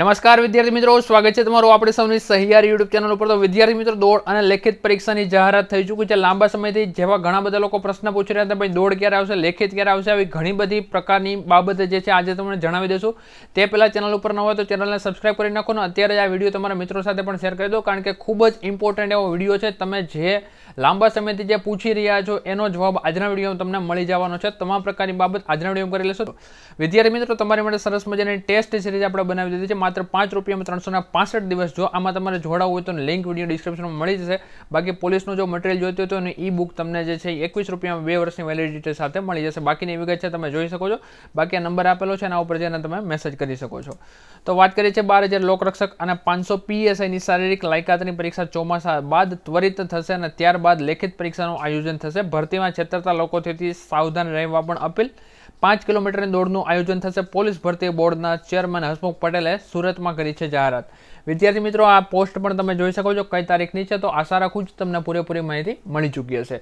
નમસ્કાર વિદ્યાર્થી મિત્રો, સ્વાગત છે તમારું આપણે સૌની સહિયારી યુટ્યુબ ચેનલ ઉપર. તો વિદ્યાર્થી મિત્રો, દોડ અને લેખિત પરીક્ષાની જાહેરાત થઈ ચૂકી છે. લાંબા સમયથી જેવા ઘણા બધા લોકો પ્રશ્ન પૂછી રહ્યા હતા, ભાઈ, દોડ ક્યારે આવશે? લેખિત ક્યારે આવશે? આવી ઘણી બધી પ્રકારની બાબત જે છે, આજે તમને જણાવી દઈશું. તે પહેલાં ચેનલ ઉપર ન હોય તો ચેનલને સબસ્ક્રાઇબ કરી નાખો ને અત્યારે આ વીડિયો તમારા મિત્રો સાથે પણ શેર કરી દો, કારણ કે ખૂબ જ ઇમ્પોર્ટન્ટ એવો વીડિયો છે. તમે જે લાંબા સમયથી જે પૂછી રહ્યા છો, એનો જવાબ આજના વિડીયોમાં તમને મળી જવાનો છે. તમામ પ્રકારની બાબત આજના વિડીયોમાં કરી લેશો વિદ્યાર્થી મિત્રો, તમારી માટે સરસ મજાની ટેસ્ટ સિરીઝ આપણે બનાવી દીધી છે. માત્ર પાંચ રૂપિયામાં ત્રણસો પાસઠ દિવસ. જો આમાં તમારે જોડાવવું હોય તો લિંક વીડિયો ડિસ્ક્રિપ્શનમાં મળી જશે. બાકી પોલીસનું જો મટીરિયલ જોઈતું હોય તો ઈ બુક તમને જે છે એકવીસ રૂપિયામાં બે વર્ષની વેલિડિટી સાથે મળી જશે. બાકીની વિગત છે તમે જોઈ શકો છો. બાકી આ નંબર આપેલો છે એના ઉપર જઈને તમે મેસેજ કરી શકો છો. તો વાત કરીએ છીએ બાર હજાર લોકરક્ષક અને પાંચસો પીએસઆઈની શારીરિક લાયકાતની પરીક્ષા ચોમાસા બાદ ત્વરિત થશે અને ત્યારબાદ લેખિત પરીક્ષાનું આયોજન થશે. ભરતીમાં છેતરતા લોકોથી સાવધાન રહેવા પણ અપીલ. પાંચ કિલોમીટરની દોડનું આયોજન થશે. પોલીસ ભરતી બોર્ડના ચેરમેન હસમુખ પટેલે સુરતમાં કરી છે જાહેરાત. વિદ્યાર્થી મિત્રો, આ પોસ્ટ પણ તમે જોઈ શકો છો. કઈ તારીખની છે તો આશા રાખું છું તમને પૂરેપૂરી માહિતી મળી ચૂકી હશે.